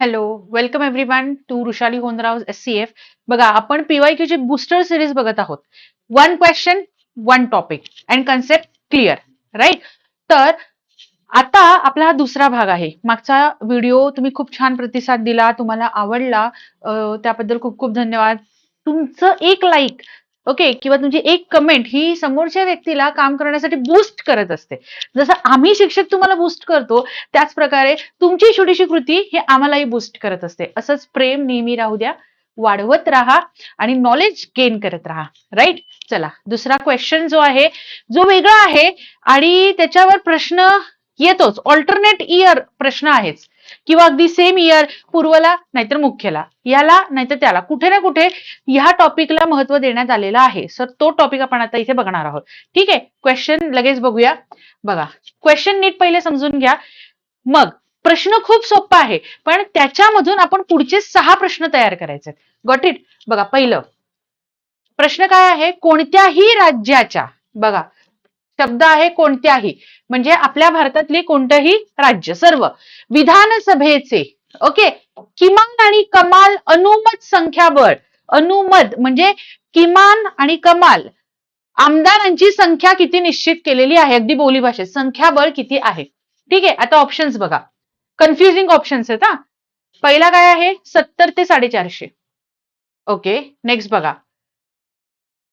Hello welcome everyone to Rushali Honrao S C F बघा आपण PY ची booster series बघत आहोत. One question one topic and concept clear right तर आता आपला हा दुसरा भाग आहे. मागचा व्हिडिओ तुम्ही खूप छान प्रतिसाद दिला तुम्हाला आवडला. त्याबद्दल खूप खूप धन्यवाद. तुमचं एक लाईक ओके किंवा तुमची एक कमेंट ही समोरच्या व्यक्तीला काम करण्यासाठी बूस्ट करत असते. जसं आम्ही शिक्षक तुम्हाला बूस्ट करतो त्याच प्रकारे तुमची छोटीशी कृती हे आम्हालाही बूस्ट करत असते. असंच प्रेम नेहमी राहू द्या वाढवत राहा आणि नॉलेज गेन करत राहा. राईट चला दुसरा क्वेश्चन जो आहे जो वेगळा आहे आणि त्याच्यावर प्रश्न येतोच. ऑल्टरनेट इयर प्रश्न आहेच. किंवा अगदी सेम इयर पूर्वला नाहीतर मुख्यला. याला नाहीतर त्याला. कुठे ना कुठे ह्या टॉपिकला महत्त्व देण्यात आलेलं आहे. सर तो टॉपिक आपण आता इथे बघणार आहोत. ठीक आहे? क्वेश्चन लगेच बघूया. बघा. क्वेश्चन नीट पहिले समजून घ्या. मग प्रश्न खूप सोपा आहे. पण त्याच्यामधून आपण पुढचे सहा प्रश्न तयार करायचे गॉट इट बघा पहिलं. प्रश्न काय आहे? कोणत्याही राज्याच्या बघा शब्द आहे कोणत्याही. म्हणजे आपल्या भारतातले कोणतंही राज्य सर्व. विधानसभेचे ओके? किमान आणि कमाल अनुमत संख्याबळ. अनुमत म्हणजे किमान आणि कमाल. आमदारांची संख्या किती निश्चित केलेली आहे? अगदी बोली भाषेत. संख्याबळ किती आहे? ठीक आहे? आता ऑप्शन्स बघा. कन्फ्युजिंग ऑप्शन्स आहेत हा. पहिला काय आहे? सत्तर ते साडेचारशे. ओके? नेक्स्ट बघा.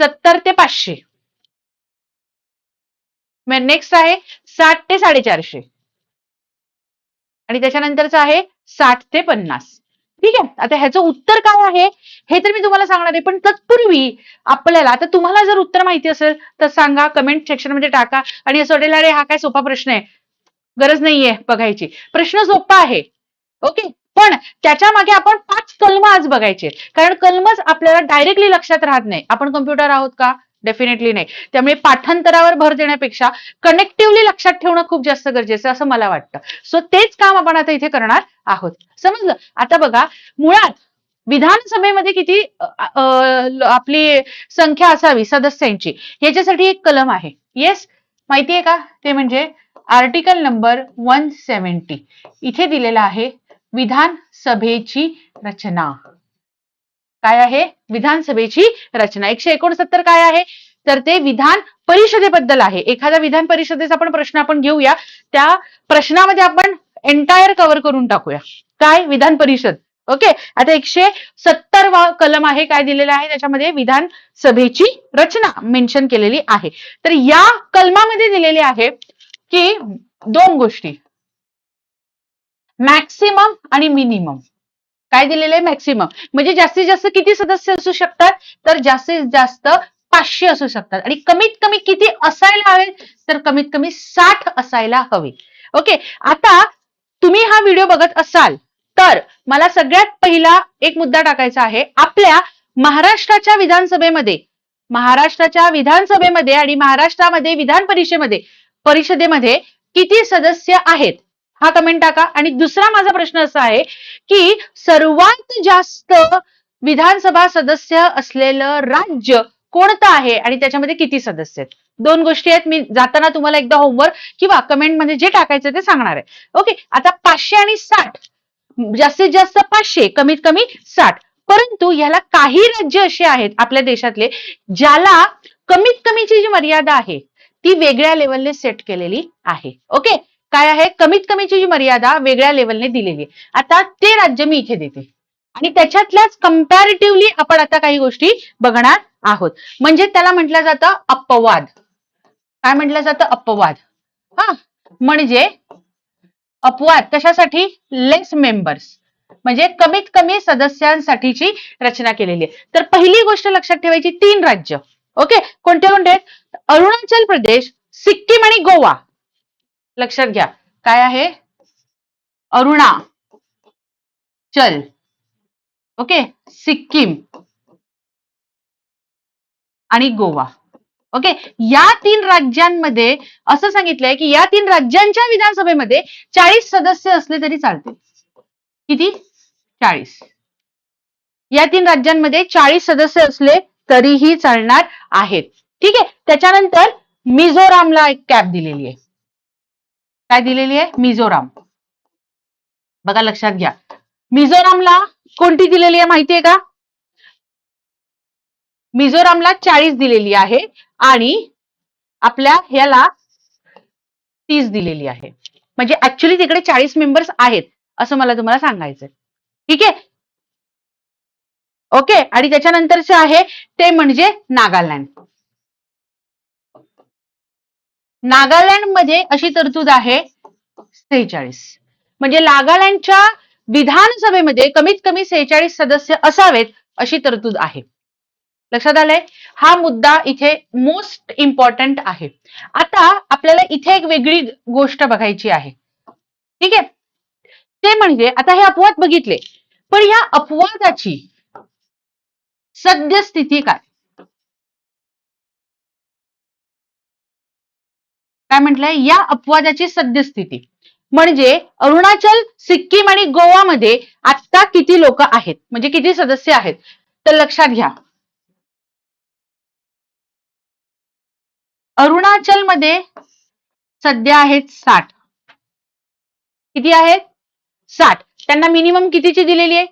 सत्तर ते पाचशे. नेक्स्ट आहे साठ ते साडेचारशे. आणि त्याच्यानंतरचं आहे साठ ते पन्नास. ठीक आहे? आता ह्याचं उत्तर काय आहे? हे तर मी तुम्हाला सांगणार आहे पण तत्पूर्वी आपल्याला आता तुम्हाला जर उत्तर माहिती असेल तर सांगा कमेंट सेक्शनमध्ये टाका. आणि असं वाटेल अरे हा काय सोपा प्रश्न आहे. गरज नाहीये बघायची. प्रश्न सोपा आहे. ओके? पण त्याच्यामागे आपण पाच कलम आज बघायचे कारण कलमच आपल्याला डायरेक्टली लक्षात राहत नाही. आपण कम्प्युटर आहोत का? डेफिनेटली नाही. त्यामुळे पाठांतरावर भर देण्यापेक्षा कनेक्टिव्हली लक्षात ठेवणं खूप जास्त गरजेचं असं मला वाटतं. सो तेच काम आपण आता इथे करणार आहोत. समजलं? आता बघा मुळात विधानसभेमध्ये किती आपली संख्या असावी सदस्यांची याच्यासाठी एक कलम आहे. येस माहितीये का? ते म्हणजे आर्टिकल नंबर वन सेव्हन्टी इथे दिलेला आहे विधानसभेची रचना. काय आहे? विधानसभेची रचना. एकशे एकोणसत्तर काय आहे? तर ते विधान परिषदेबद्दल आहे. एखाद्या विधान परिषदेचा आपण प्रश्न आपण घेऊया. त्या प्रश्नामध्ये आपण एंटायर कव्हर करून टाकूया. काय? विधान परिषद. ओके आता एकशे सत्तर वा कलम आहे काय दिलेलं आहे? त्याच्यामध्ये विधानसभेची रचना मेन्शन केलेली आहे. तर या कलमामध्ये दिलेले आहे की दोन गोष्टी. मॅक्सिमम आणि मिनिमम काय दिलेलं आहे? मॅक्सिमम म्हणजे जास्तीत जास्त किती सदस्य असू शकतात? तर जास्तीत जास्त पाचशे असू शकतात. आणि कमीत कमी किती असायला हवे तर कमीत कमी साठ असायला हवे. ओके आता तुम्ही हा व्हिडिओ बघत असाल तर मला सगळ्यात पहिला एक मुद्दा टाकायचा आहे. आपल्या महाराष्ट्राच्या विधानसभेमध्ये महाराष्ट्राच्या विधानसभेमध्ये आणि महाराष्ट्रामध्ये विधान परिषदेमध्ये परिषदेमध्ये किती सदस्य आहेत? हा कमेंट टाका. आणि दुसरा माझा प्रश्न असा आहे की सर्वात जास्त विधानसभा सदस्य असलेलं राज्य कोणतं आहे? आणि त्याच्यामध्ये किती सदस्य आहेत? दोन गोष्टी आहेत. मी जाताना तुम्हाला एकदा होमवर्क किंवा कमेंटमध्ये जे टाकायचं ते सांगणार आहे. ओके आता पाचशे आणि साठ. जास्तीत जास्त पाचशे कमीत कमी साठ. परंतु ह्याला काही राज्य असे आहेत आपल्या देशातले ज्याला कमीत कमीची जी मर्यादा आहे ती वेगळ्या लेवलने सेट केलेली आहे. ओके काय आहे? कमीत कमीची जी मर्यादा वेगळ्या लेवलने दिलेली आहे. आता ते राज्य मी इथे देते. आणि त्याच्यातल्याच कम्पॅरेटिव्हली आपण आता काही गोष्टी बघणार आहोत. म्हणजे त्याला म्हटलं जातं अपवाद. काय म्हटलं जातं? अपवाद. हा. म्हणजे अपवाद कशासाठी? लेस मेंबर्स म्हणजे कमीत कमी सदस्यांसाठीची रचना केलेली आहे. तर पहिली गोष्ट लक्षात ठेवायची तीन राज्य. ओके? कोणते कोणते? अरुणाचल प्रदेश सिक्कीम आणि गोवा. लक्षात घ्या. काय आहे? अरुणा. चल. ओके? सिक्कीम. आणि गोवा. ओके? या तीन राज्यांमध्ये असं सांगितलंय की या तीन राज्यांच्या विधानसभेमध्ये चाळीस सदस्य असले तरी चालतील. किती? चाळीस. या तीन राज्यांमध्ये चाळीस सदस्य असले तरीही चालणार आहेत. ठीक आहे? त्याच्यानंतर मिझोरामला एक कॅप दिलेली आहे. काय दिलेली आहे? मिझोराम. बघा लक्षात घ्या. मिझोरामला कोणती दिलेली आहे माहितीये का? मिझोरामला चाळीस दिलेली आहे आणि आपल्या ह्याला तीस दिलेली आहे. म्हणजे ऍक्च्युली तिकडे चाळीस मेंबर्स आहेत असं मला तुम्हाला सांगायचंय. ठीक आहे? ओके? आणि त्याच्यानंतरचे आहे ते म्हणजे नागालँड. नागालँडमध्ये अशी तरतूद आहे सेहेचाळीस. म्हणजे नागालँडच्या विधानसभेमध्ये कमीत कमी सेहेचाळीस सदस्य असावेत अशी तरतूद आहे. लक्षात आलंय? हा मुद्दा इथे मोस्ट इम्पॉर्टंट आहे. आता आपल्याला इथे एक वेगळी गोष्ट बघायची आहे. ठीक आहे? ते म्हणजे आता हे अपवाद बघितले. पण या अपवादाची सद्यस्थिती काय? काय म्हटलंय? या अपवादाची सद्यस्थिती. म्हणजे अरुणाचल सिक्कीम आणि गोवामध्ये आता किती लोक आहेत? म्हणजे किती सदस्य आहेत? तर लक्षात घ्या. अरुणाचलमध्ये सध्या आहेत साठ. किती आहेत? साठ. त्यांना मिनिमम कितीची दिलेली आहे?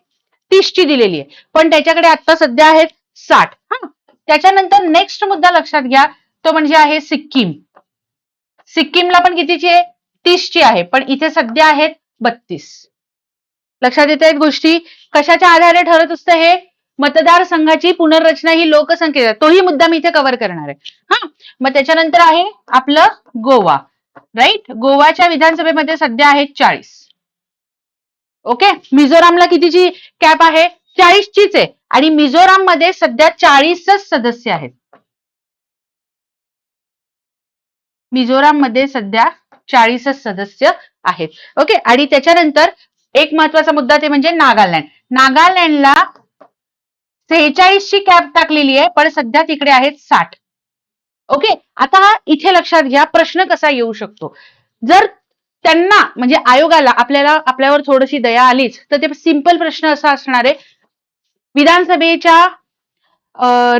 तीसची दिलेली आहे. पण त्याच्याकडे आता सध्या आहेत साठ. हा. त्याच्यानंतर नेक्स्ट मुद्दा लक्षात घ्या. तो म्हणजे आहे सिक्कीम. सिक्कीमला पण कितीची आहे? तीसची आहे पण इथे सध्या आहेत बत्तीस. लक्षात येत आहेत गोष्टी? कशाच्या आधारे ठरत असतं हे? मतदारसंघाची पुनर्रचना ही लोकसंख्येचा तोही मुद्दा मी इथे कव्हर करणार आहे. हा? मग त्याच्यानंतर आहे आपलं गोवा राईट गोवाच्या विधानसभेमध्ये सध्या आहेत चाळीस. ओके? मिझोरामला कितीची कॅप आहे? चाळीसचीच आहे. आणि मिझोराममध्ये सध्या चाळीसच सदस्य आहेत. मिझोराममध्ये सध्या चाळीसच सदस्य आहेत. ओके आणि त्याच्यानंतर एक महत्त्वाचा मुद्दा ते म्हणजे नागालँड. नागालँडला सेहेचाळीसची कॅप टाकलेली आहे पण सध्या तिकडे आहेत साठ. ओके आता इथे लक्षात घ्या प्रश्न कसा येऊ शकतो? जर त्यांना म्हणजे आयोगाला आपल्याला आपल्यावर थोडीशी दया आलीच तर ते सिंपल प्रश्न असा असणार आहे. विधानसभेच्या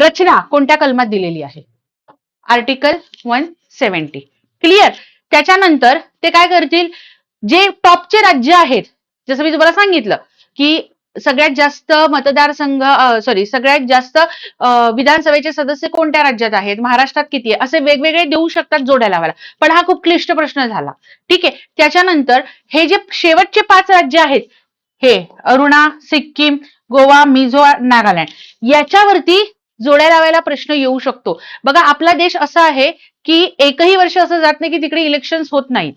रचना कोणत्या कलमात दिलेली आहे? Article one seventy. क्लिअर? त्याच्यानंतर ते काय करतील? जे टॉपचे राज्य आहेत जसं मी तुम्हाला सांगितलं की सगळ्यात जास्त मतदारसंघ सॉरी सगळ्यात जास्त विधानसभेचे सदस्य कोणत्या राज्यात आहेत? महाराष्ट्रात किती आहे? असे वेगवेगळे देऊ शकतात जोड्या लावायला. पण हा खूप क्लिष्ट प्रश्न झाला. ठीक आहे? त्याच्यानंतर हे जे शेवटचे पाच राज्य आहेत हे अरुणा सिक्कीम गोवा मिझो नागालँड याच्यावरती जोड्या लावायला प्रश्न येऊ शकतो. बघा आपला देश असा आहे की एकही वर्ष असं जात नाही की तिकडे इलेक्शन होत नाहीत.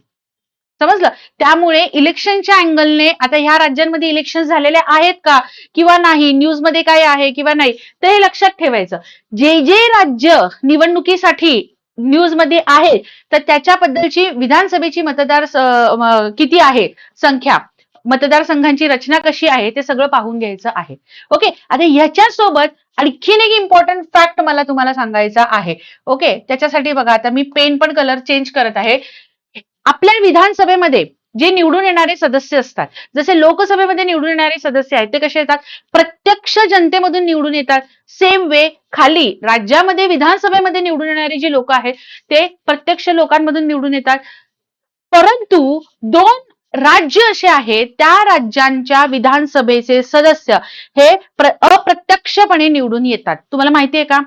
समजलं? त्यामुळे इलेक्शनच्या अँगलने आता ह्या राज्यांमध्ये इलेक्शन झालेले आहेत का? किंवा नाही? न्यूजमध्ये काय आहे किंवा नाही? तर हे लक्षात ठेवायचं. जे जे राज्य निवडणुकीसाठी न्यूजमध्ये आहे तर त्याच्याबद्दलची विधानसभेची मतदार किती आहे? संख्या. मतदारसंघांची रचना कशी आहे? ते सगळं पाहून घ्यायचं आहे. ओके? आता ह्याच्यासोबत आणखीन एक इम्पॉर्टंट फॅक्ट मला तुम्हाला सांगायचा आहे. ओके त्याच्यासाठी बघा आता मी पेन पण कलर चेंज करत आहे. आपल्या विधानसभेमध्ये जे निवडून येणारे सदस्य असतात जसे लोकसभेमध्ये निवडून येणारे सदस्य आहेत ते कसे येतात? प्रत्यक्ष जनतेमधून निवडून येतात. सेम वे खाली राज्यामध्ये विधानसभेमध्ये निवडून येणारे जे लोक आहेत ते प्रत्यक्ष लोकांमधून निवडून येतात. परंतु दोन राज्य असे आहेत त्या राज्यांच्या विधानसभेचे सदस्य हे अप्रत्यक्षपणे निवडून येतात. तुम्हाला माहितीये का?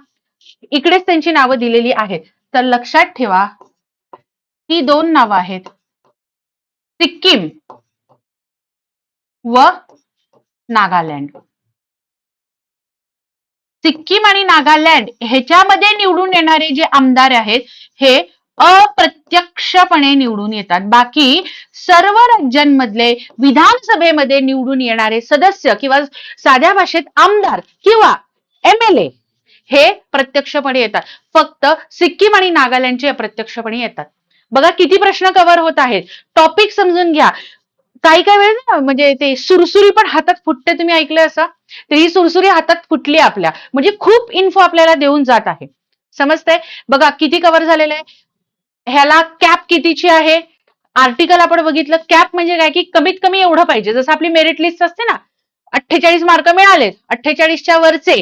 इकडेच त्यांची नावं दिलेली आहेत. तर लक्षात ठेवा ही दोन नावं आहेत. सिक्कीम व नागालँड. सिक्कीम आणि नागालँड ह्याच्यामध्ये निवडून येणारे जे आमदार आहेत हे अप्रत्यक्षपणे निवडून येतात. बाकी सर्व राज्यांमधले विधानसभेमध्ये निवडून येणारे सदस्य किंवा साध्या भाषेत आमदार किंवा एम एल ए हे प्रत्यक्षपणे येतात. फक्त सिक्कीम आणि नागालँडचे अप्रत्यक्षपणे येतात. बघा किती प्रश्न कव्हर होत आहेत. टॉपिक समजून घ्या. काही काही वेळेस ना म्हणजे ते सुरसुरी पण हातात फुटते तुम्ही ऐकलं असं? तर ही सुरसुरी हातात फुटली आपल्या. म्हणजे खूप इन्फो आपल्याला देऊन जात आहे. समजतंय? बघा किती कव्हर झालेलं? आहे ह्याला कॅप कितीची आहे? आर्टिकल आपण बघितलं कॅप म्हणजे काय? की कमीत कमी एवढं पाहिजे. जसं आपली मेरिट लिस्ट असते ना अठ्ठेचाळीस मार्क मिळाले अठ्ठेचाळीसच्या वरचे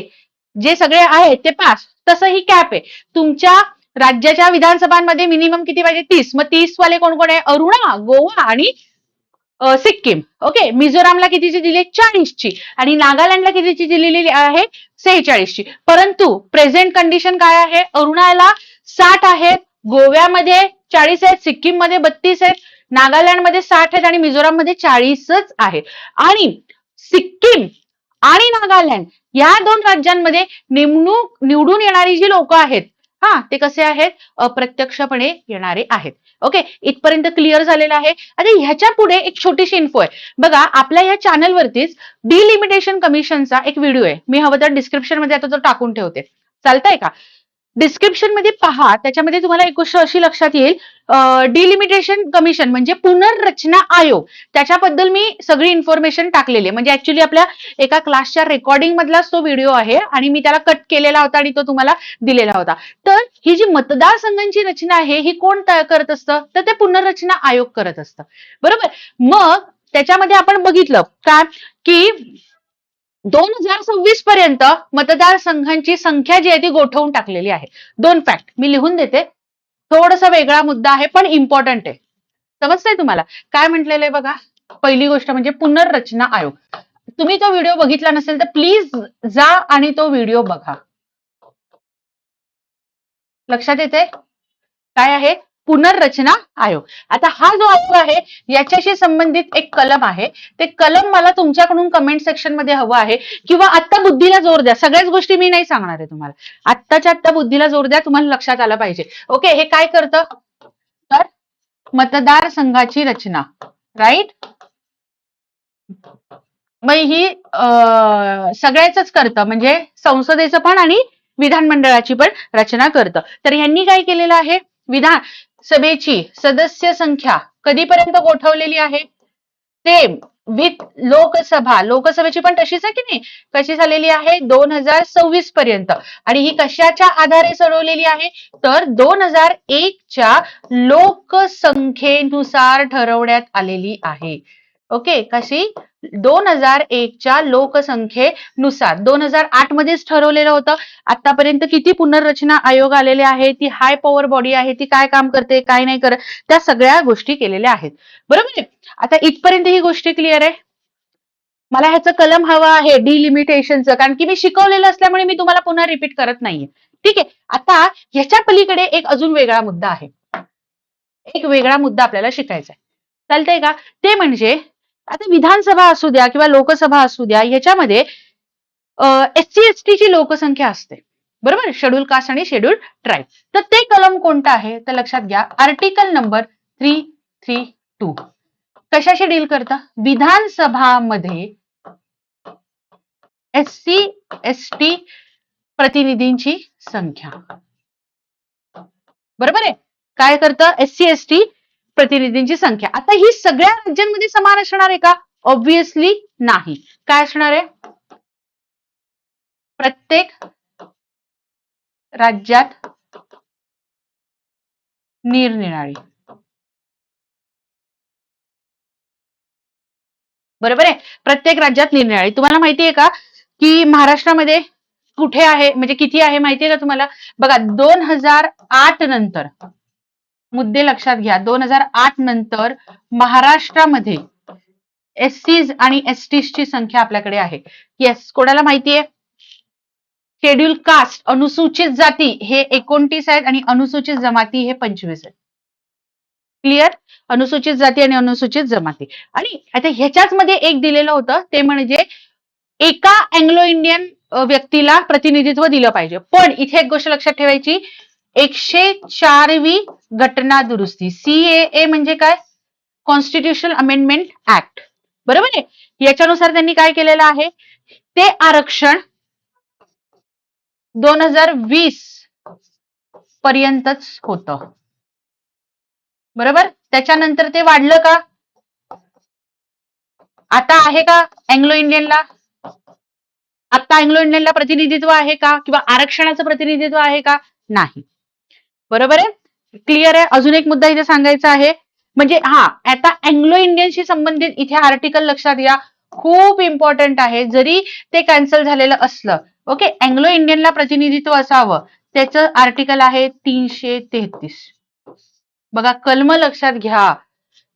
जे सगळे आहेत ते पास तसं ही कॅप आहे. तुमच्या राज्याच्या विधानसभांमध्ये मिनिमम किती पाहिजे? तीस. मग तीस वाले कोण कोण आहे? अरुणा गोवा आणि सिक्कीम. ओके मिझोरामला कितीची दिली? चाळीसची. आणि नागालँडला कितीची दिलेली आहे? सेहेचाळीसची. परंतु प्रेझेंट कंडिशन काय आहे? अरुणाला साठ आहेत गोव्यामध्ये चाळीस आहेत सिक्कीममध्ये बत्तीस आहेत नागालँडमध्ये साठ आहेत आणि मिझोराममध्ये चाळीसच आहेत आणि सिक्कीम आणि नागालँड या दोन राज्यांमध्ये नेमणूक निवडून येणारी जी लोक आहेत हा ते कसे आहेत? अप्रत्यक्षपणे येणारे आहेत. ओके इथपर्यंत क्लिअर झालेलं आहे. आता ह्याच्या पुढे एक छोटीशी इन्फो आहे. बघा आपल्या या चॅनलवरतीच डिलिमिटेशन कमिशनचा एक व्हिडिओ आहे. मी हवं तर डिस्क्रिप्शनमध्ये आता तो टाकून ठेवते. चालतंय का? डिस्क्रिप्शनमध्ये पहा त्याच्यामध्ये तुम्हाला एक गोष्ट अशी लक्षात येईल. डिलिमिटेशन कमिशन म्हणजे पुनर्रचना आयोग. त्याच्याबद्दल मी सगळी इन्फॉर्मेशन टाकलेली म्हणजे ऍक्च्युली आपल्या एका क्लासच्या रेकॉर्डिंग मधलाच तो व्हिडिओ आहे आणि मी त्याला कट केलेला होता आणि तो तुम्हाला दिलेला होता. तर ही जी मतदारसंघांची रचना आहे ही कोण करत असतं? तर ते पुनर्रचना आयोग करत असतं. बरोबर? मग त्याच्यामध्ये आपण बघितलं का की दोन हजार सव्वीस पर्यंत मतदारसंघांची संख्या जी आहे ती गोठवून टाकलेली आहे. दोन फॅक्ट मी लिहून देते. थोडासा वेगळा मुद्दा आहे पण इम्पॉर्टंट आहे. समजतंय तुम्हाला? काय म्हटलेलं आहे बघा? पहिली गोष्ट म्हणजे पुनर्रचना आयोग. तुम्ही तो व्हिडिओ बघितला नसेल तर प्लीज जा आणि तो व्हिडिओ बघा. लक्षात येते काय आहे? पुनर्रचना आयोग. आता हा जो आयोग आहे याच्याशी संबंधित एक कलम आहे. ते कलम मला तुमच्याकडून कमेंट सेक्शनमध्ये हवं आहे. किंवा आत्ता बुद्धीला जोर द्या. सगळ्याच गोष्टी मी नाही सांगणार आहे तुम्हाला. आत्ताच्या आत्ता बुद्धीला जोर द्या तुम्हाला लक्षात आलं पाहिजे. ओके हे काय करतं? तर मतदारसंघाची रचना. राईट मग ही सगळ्याच करतं. म्हणजे संसदेचं पण आणि विधानमंडळाची पण रचना करतं. तर यांनी काय केलेलं आहे? विधान सभेची सदस्य संख्या कधीपर्यंत गोठवलेली आहे? Same with Lok Sabha. लोकसभेची पण तशीच आहे की नाही? कशी झालेली आहे? दोन हजार सव्वीस पर्यंत. आणि ही कशाच्या आधारे सोडवलेली आहे? तर दोन हजार एकच्या लोकसंख्येनुसार ठरवण्यात आलेली आहे. ओके कशी? दोन हजार एकच्या लोकसंख्येनुसार दोन हजार आठ मध्येच ठरवलेलं होतं. आतापर्यंत किती पुनर्रचना आयोग आलेले आहे ती हाय पॉवर बॉडी आहे ती काय काम करते काय नाही करत? त्या सगळ्या गोष्टी केलेल्या आहेत. बरोबर आहे म्हणजे, आता इथपर्यंत ही गोष्टी क्लिअर आहे? मला ह्याचं कलम हवं आहे डिलिमिटेशनचं कारण की मी शिकवलेलं असल्यामुळे मी तुम्हाला पुन्हा रिपीट करत नाहीये. ठीक आहे आता ह्याच्या पलीकडे एक अजून वेगळा मुद्दा आहे. एक वेगळा मुद्दा आपल्याला शिकायचा आहे चालतंय का? ते म्हणजे आता विधानसभा असू द्या किंवा लोकसभा असू द्या ह्याच्यामध्ये एस सी एस ची लोकसंख्या असते. बरोबर? शेड्यूल कास्ट आणि शेड्यूल ट्राईब तर ते कलम कोणतं आहे? तर लक्षात घ्या article number three three two कशाशी डील करतं? विधानसभामध्ये एस सी एस टी प्रतिनिधींची संख्या. बरोबर आहे? काय करतं? एस सी एस टी प्रतिनिधींची संख्या. आता ही सगळ्या राज्यांमध्ये समान असणार आहे का? ऑब्विसली नाही. काय असणार आहे? प्रत्येक राज्यात निरनिराळी बरोबर आहे? प्रत्येक राज्यात निरनिराळी तुम्हाला माहिती आहे का की महाराष्ट्रामध्ये कुठे आहे? म्हणजे किती आहे माहिती आहे का तुम्हाला? बघा दोन हजार आठ नंतर मुद्दे लक्षात घ्या. दोन हजार आठ नंतर महाराष्ट्रामध्ये एस सीज आणि एस ची संख्या आपल्याकडे आहे. येस कोणाला माहिती आहे? शेड्यूल कास्ट अनुसूचित जाती हे एकोणतीस आहेत आणि अनुसूचित जमाती हे पंचवीस आहेत. क्लिअर अनुसूचित जाती आणि अनुसूचित जमाती. आणि आता ह्याच्याच मध्ये एक दिलेलं होतं ते म्हणजे एका अँग्लो इंडियन व्यक्तीला प्रतिनिधित्व दिलं पाहिजे. पण इथे एक गोष्ट लक्षात ठेवायची एकशे चारवी घटना दुरुस्ती. सीएए म्हणजे काय? कॉन्स्टिट्युशनल अमेंडमेंट ऍक्ट बरोबर आहे? याच्यानुसार त्यांनी काय केलेलं आहे? ते आरक्षण दोन हजार वीस पर्यंतच होतं. बरोबर? त्याच्यानंतर ते वाढलं का? आता आहे का अँग्लो इंडियनला आता अँग्लो इंडियनला प्रतिनिधित्व आहे का? किंवा आरक्षणाचं प्रतिनिधित्व आहे का? नाही. बरोबर आहे? क्लिअर आहे? अजून एक मुद्दा इथे सांगायचा आहे. म्हणजे हा आता अँग्लो इंडियनशी संबंधित इथे आर्टिकल लक्षात घ्या. खूप इम्पॉर्टंट आहे. जरी ते कॅन्सल झालेलं असलं ओके अँग्लो इंडियनला प्रतिनिधित्व असावं. त्याचं आर्टिकल आहे तीनशे तेहतीस. बघा कलम लक्षात घ्या.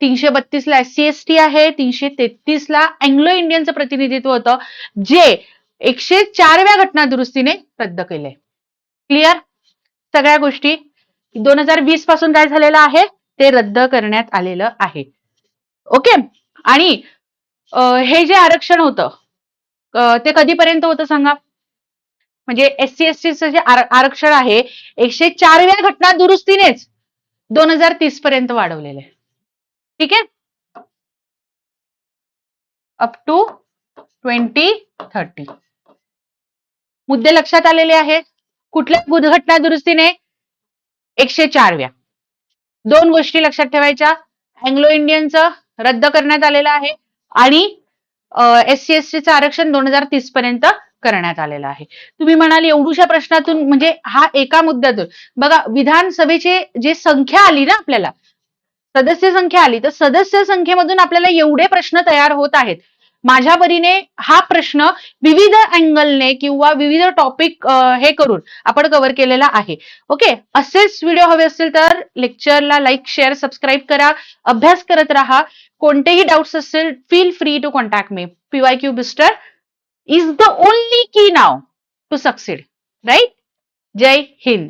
तीनशे बत्तीस ला एस सी एस टी आहे तीनशे तेहतीस ला अँग्लो इंडियनचं प्रतिनिधित्व होतं जे एकशे चारव्या घटना दुरुस्तीने रद्द केले क्लिअर सगळ्या गोष्टी. दोन हजार वीसपासून काय झालेलं आहे? ते रद्द करण्यात आलेलं आहे. ओके? आणि हे जे आरक्षण होतं ते कधीपर्यंत होतं सांगा? म्हणजे एस सी एस टीचं जे आरक्षण आहे एकशे चारव्या घटना दुरुस्तीनेच दोन हजार तीस पर्यंत वाढवलेलं आहे. ठीक आहे? अप टू ट्वेंटी थर्टी मुद्दे लक्षात आलेले आहेत. कुठल्या दुर्घटना घटना दुरुस्तीने एकशे चारव्या. दोन गोष्टी लक्षात ठेवायच्या. अँग्लो इंडियनचं रद्द करण्यात आलेलं आहे आणि एस सी एस टीचं आरक्षण दोन हजार तीस पर्यंत करण्यात आलेलं आहे. तुम्ही म्हणाल एवढूशा प्रश्नातून म्हणजे हा एका मुद्द्यातून. बघा विधानसभेची जे संख्या आली ना आपल्याला सदस्य संख्या आली तर सदस्य संख्येमधून आपल्याला एवढे प्रश्न तयार होत आहेत. माझ्या परीने हा प्रश्न विविध अँगलने किंवा विविध टॉपिक हे करून आपण कव्हर केलेला आहे. ओके असेच व्हिडिओ हवे असतील तर लेक्चरला लाईक शेअर सबस्क्राईब करा. अभ्यास करत राहा. कोणतेही डाऊट्स असतील feel free to contact me PY Q booster is the only key now to succeed right Jai Hind